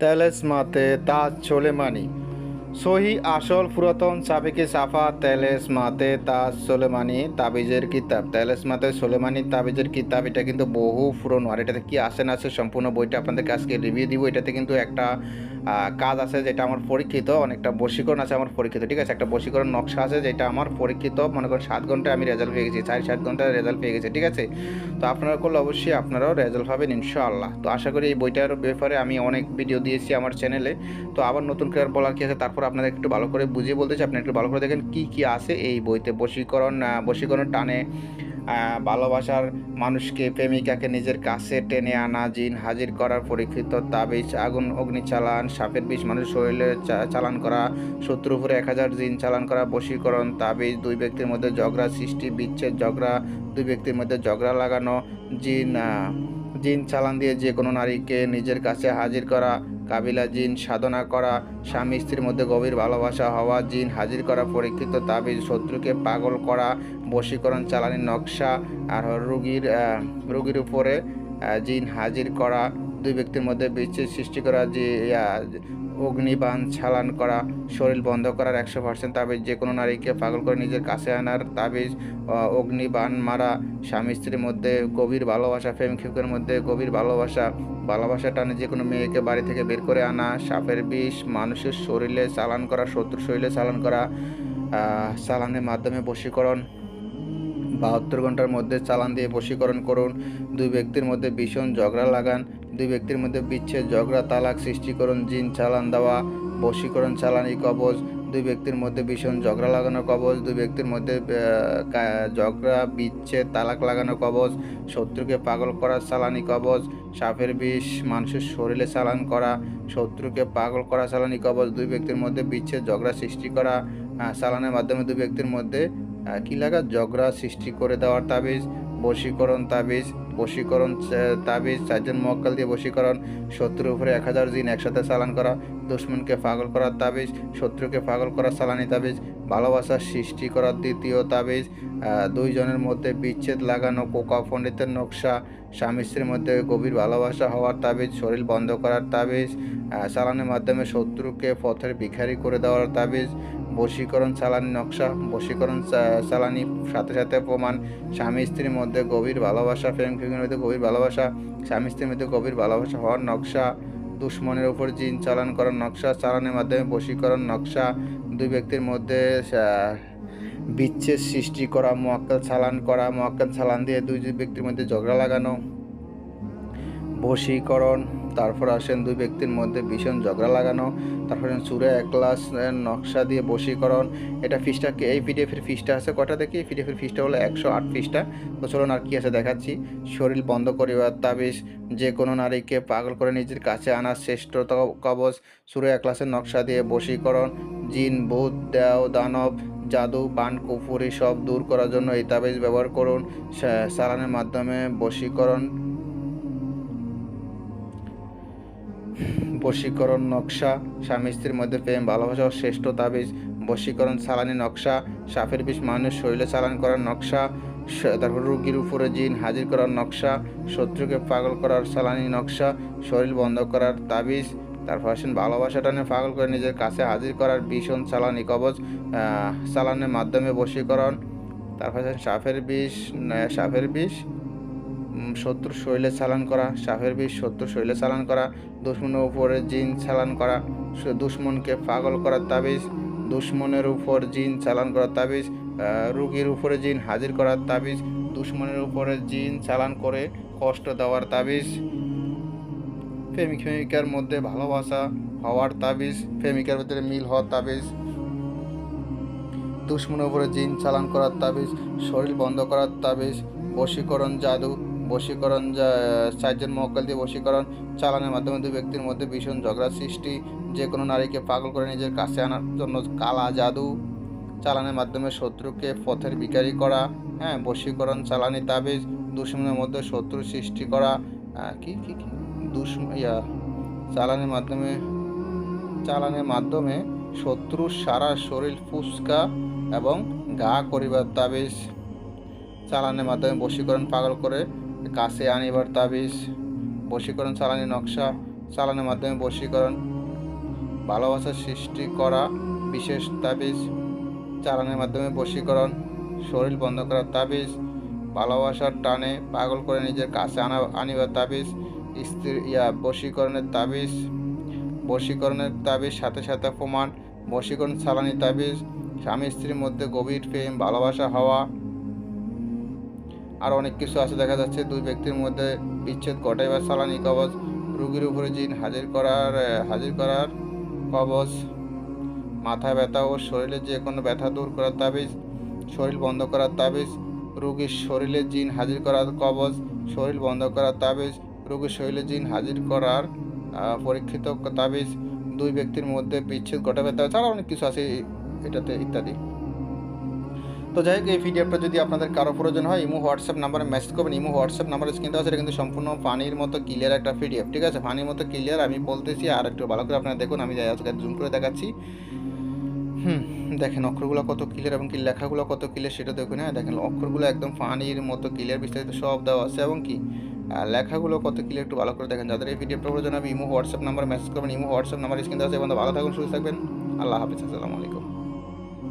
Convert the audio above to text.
তেলেসমাতে তাজ সোলেমানি সহি আসল পুরাতন সাবেকি সাফা তেলেসমাতে তাজ সোলেমানি তাবিজের কিতাব। তেলেসমাতে সোলেমানি তাবিজের কিতাব, এটা কিন্তু বহু পুরনো। আর এটাতে কি আসে না আছে সম্পূর্ণ বইটা আপনাদেরকে আজকে রিভিউ দিব। এটাতে কিন্তু একটা কাজ আছে যেটা আমার পরীক্ষিত, অনেকটা বশীকরণ আছে আমার পরীক্ষিত, ঠিক আছে? একটা বশীকরণ নকশা আছে যেটা আমার পরীক্ষিত, মনে করেন সাত ঘন্টায় আমি রেজাল্ট পেয়ে গেছি, চার, সাত ঘন্টায় রেজাল্ট পেয়ে গেছি, ঠিক আছে? তো আপনারা করলে অবশ্যই আপনারাও রেজাল্ট পাবেন ইনশাআল্লাহ। তো আশা করি এই বইটার ব্যাপারে আমি অনেক ভিডিও দিয়েছি আমার চ্যানেলে তো আবার নতুন করে বলার কী আছে? তারপর আপনাদের একটু ভালো করে বুঝিয়ে বলতেছি আপনি একটু ভালো করে দেখেন কী কী আছে এই বইতে। বশীকরণ বশীকরণ টানে ভালোবাসার মানুষকে, প্রেমিকাকে নিজের কাছে টেনে আনা, জিন হাজির করার পরীক্ষিত তাবিজ, আগুন অগ্নি চালান সাপের বিষ, মানুষ শরীরে চালান করা শত্রু উপরে এক হাজার জিন চালান করা, বশীকরণ, তাবিজ, দুই ব্যক্তির মধ্যে ঝগড়া সৃষ্টি, বিচ্ছেদ, ঝগড়া, দুই ব্যক্তির মধ্যে ঝগড়া লাগানো, জিন জিন চালান দিয়ে যে কোনো নারীকে নিজের কাছে হাজির করা, কাবিলা জিন সাধনা করা, স্বামী স্ত্রীর মধ্যে গভীর ভালোবাসা হওয়া, জিন হাজির করা, পরীক্ষিত তাবিজ, শত্রুকে পাগল করা, বশীকরণ চালানির নকশা আর রুগীর রুগীর উপরে জিন হাজির করা, দুই ব্যক্তির মধ্যে বিচ্ছেদ সৃষ্টি করা, যে অগ্নিবাণ ছালান করা, শরীর বন্ধ করার একশো পার্সেন্ট তাবিজ। যে কোনো নারীকে পাগল করে নিজের কাছে আনার তাবিজ অগ্নিবাণ মারা, স্বামী স্ত্রীর মধ্যে গভীর ভালোবাসা প্রেমিকের মধ্যে গভীর ভালোবাসা ভালোবাসা টানে যে কোনো মেয়েকে বাড়ি থেকে বের করে আনা, সাপের বিষ, মানুষের শরীরে চালান করা শত্রু শরীরে চালান করা চালানের মাধ্যমে বশীকরণ। বাহাত্তর ঘণ্টার মধ্যে চালান দিয়ে বশীকরণ করুন। দুই ব্যক্তির মধ্যে ভীষণ ঝগড়া লাগান। দুই ব্যক্তির মধ্যে বিচ্ছেদ, ঝগড়া, তালাক সৃষ্টিকরণ জিন চালান দেওয়া বশীকরণ চালানি কবজ। দুই ব্যক্তির মধ্যে ভীষণ ঝগড়া লাগানো কবজ। দুই ব্যক্তির মধ্যে ঝগড়া, বিচ্ছেদ, তালাক লাগানো কবজ। শত্রুকে পাগল করা, চালানি কবজ। সাপের বিষ, মানুষের শরীরে চালান করা, শত্রুকে পাগল করা, চালানি কবজ। দুই ব্যক্তির মধ্যে বিচ্ছেদ, ঝগড়া সৃষ্টি করা চালানের মাধ্যমে দুই ব্যক্তির মধ্যে কী লাগা? ঝগড়া সৃষ্টি করে দেওয়ার তাবিজ। বশীকরণ তাবিজ বশীকরণ তাবিজ, চারজন মক্কাল দিয়ে বশীকরণ, শত্রুর উপরে এক হাজার দিন একসাথে চালান করা, দুশ্মনকে পাগল করার তাবিজ, শত্রুকে পাগল করার চালানি তাবিজ ভালোবাসার সৃষ্টি করার দ্বিতীয় তাবিজ দুইজনের মধ্যে বিচ্ছেদ লাগানো, কোকা পণ্ডিতের নকশা, স্বামী স্ত্রীর মধ্যে গভীর ভালোবাসা হওয়ার তাবিজ, শরীর বন্ধ করার তাবিজ চালানের মাধ্যমে শত্রুকে পথের ভিখারি করে দেওয়ার তাবিজ বশীকরণ চালানি নকশা, বশীকরণ চালানি সাথে সাথে প্রমাণ, স্বামী স্ত্রীর মধ্যে গভীর ভালোবাসা, প্রেম প্রেমের মধ্যে গভীর ভালোবাসা, স্বামী স্ত্রীর মধ্যে গভীর ভালোবাসা হওয়ার নকশা, দুশ্মনের উপর জিন চালান করার নকশা, চালানের মাধ্যমে বশীকরণ নকশা, দুই ব্যক্তির মধ্যে বিচ্ছেদ সৃষ্টি করা, মোয়াক্কাল চালান করা, মোয়াক্কাল চালান দিয়ে দুই ব্যক্তির মধ্যে ঝগড়া লাগানো বশীকরণ, তারপর আসেন দুই ব্যক্তির মধ্যে ভীষণ ঝগড়া লাগানো, তারপরে চুরে এক গ্লাস নকশা দিয়ে বশীকরণ। এটা ফিসটা এই পিডিএফের ফিসটা আছে কটা দেখি? পিডিএফের ফিসটা হলো একশো আট ফিসটা। তো চলুন আর কি আছে দেখাচ্ছি। শরীর বন্ধ করিবার তাবিজ, যে কোনো নারীকে পাগল করে নিজের কাছে আনার শ্রেষ্ঠ ত- কবচ। সুরে এক গ্লাসের নকশা দিয়ে বশীকরণ, জিন, ভূত, দেও, দানব, জাদু, বান, কুফুরি সব দূর করার জন্য এই তাবিজ ব্যবহার করুন। সালানের মাধ্যমে বশীকরণ বশীকরণ নকশা, স্বামী স্ত্রীর মধ্যে প্রেম, ভালোবাসা ও শ্রেষ্ঠ তাবিজ, বশীকরণ চালানি নকশা, সাপের বিষ মানুষ শরীরে চালান করার নকশা তারপর রুগীর উপরে জিন হাজির করার নকশা, শত্রুকে পাগল করার চালানি নকশা, শরীর বন্ধ করার তাবিজ, তারপর আসেন ভালোবাসা টানে পাগল করে নিজের কাছে হাজির করার ভীষণ চালানি কবচ চালানের মাধ্যমে বশীকরণ, তারপর সাপের বিষ সাপের বিষ শত্রুর শরীরে চালান করা, সাপের বিষ শত্রুর শরীরে চালান করা, দুশ্মনের উপরে জিন চালান করা দুশ্মনকে পাগল করার তাবিজ, দুশ্মনের উপর জিন চালান করার তাবিজ রুগীর উপরে জিন হাজির করার তাবিজ, দুশ্মনের উপরে জিন চালান করে কষ্ট দেওয়ার তাবিজ প্রেমিক প্রেমিকার মধ্যে ভালোবাসা হওয়ার তাবিজ, প্রেমিকার ভিতরে মিল হওয়ার তাবিজ, দুশ্মনের উপরে জিন চালান করার তাবিজ, শরীর বন্ধ করার তাবিজ, বশীকরণ জাদু বশীকরণ চারজন মক্কাল দিয়ে বশীকরণ চালানের মাধ্যমে দুই ব্যক্তির মধ্যে ভীষণ ঝগড়া সৃষ্টি। যে কোনো নারীকে পাগল করে নিজের কাছে আনার জন্য কালা জাদু চালানের মাধ্যমে শত্রুকে পথের বিকারি করা হ্যাঁ বশীকরণ চালানি তাবিজ, দুশ্মনের মধ্যে শত্রু সৃষ্টি করা কি কি কি? দুশ্ম, ইয়া, চালানের মাধ্যমে চালানের মাধ্যমে শত্রুর সারা শরীর ফুসকা এবং গা করিবার তাবিজ চালানের মাধ্যমে বশীকরণ পাগল করে কাছে আনিবার তাবিজ, বশীকরণ চালানি নকশা, চালানের মাধ্যমে বশীকরণ ভালোবাসার সৃষ্টি করা বিশেষ তাবিজ, চালানের মাধ্যমে বশীকরণ, শরীর বন্ধ করার তাবিজ, ভালোবাসার টানে পাগল করে নিজের কাছে আনা, আনিবার তাবিজ স্ত্রী ইয়া, বশীকরণের তাবিজ বশীকরণের তাবিজ, সাথে সাথে প্রমাণ, বশীকরণ চালানি তাবিজ, স্বামী স্ত্রীর মধ্যে গভীর প্রেম, ভালোবাসা হওয়া আর অনেক কিছু আছে। দেখা যাচ্ছে দুই ব্যক্তির মধ্যে বিচ্ছেদ ঘটাইবার সালানি কবচ রুগীর উপরে জিন হাজির করার হাজির করার কবচ মাথা ব্যথা ও শরীরে যে কোনো ব্যথা দূর করার তাবিজ, শরীর বন্ধ করার তাবিজ, রুগীর শরীরে জিন হাজির করার কবচ শরীর বন্ধ করার তাবিজ, রোগীর শরীরে জিন হাজির করার পরীক্ষিত তাবিজ, দুই ব্যক্তির মধ্যে বিচ্ছেদ ঘটাবে তাছাড়া অনেক কিছু আছে এটাতে ইত্যাদি। তো যাই হোক, এই পিডিএফটা যদি আপনাদের কারও প্রয়োজন হয়, ইমো, হোয়াটসঅ্যাপ নাম্বারে মেসেজ করবেন। ইমো, হোয়াটসঅ্যাপ নাম্বারে কিন্তু আছে কিন্তু সম্পূর্ণ পানির মতো ক্লিয়ার একটা পিডিএফ ঠিক আছে? পানির মতো ক্লিয়ার আমি বলতেছি, আর একটু ভালো করে আপনারা দেখুন, আমি যাই আজকে জুম করে দেখাচ্ছি। হুম, দেখেন অক্ষরগুলো কত ক্লিয়ার এবং কি লেখাগুলো কত ক্লিয়ার সেটা দেখুন হ্যাঁ? দেখেন অক্ষরগুলো একদম পানির মতো ক্লিয়ার বিস্তারিত সব দেওয়া আছে, এবং কি লেখাগুলো কত ক্লিয়ার একটু ভালো করে দেখেন। যাদের এই ভিডিওটা প্রয়োজন হবে, ইমো, হোয়াটসঅ্যাপ নাম্বার মেসেজ করবেন, ইমো, হোয়াটসঅ্যাপ নাম্বার স্ক্রিন আছে এবং ভালো থাকুন, সুস্থ থাকবেন। আল্লাহ হাফিজ, আসসালামু আলাইকুম।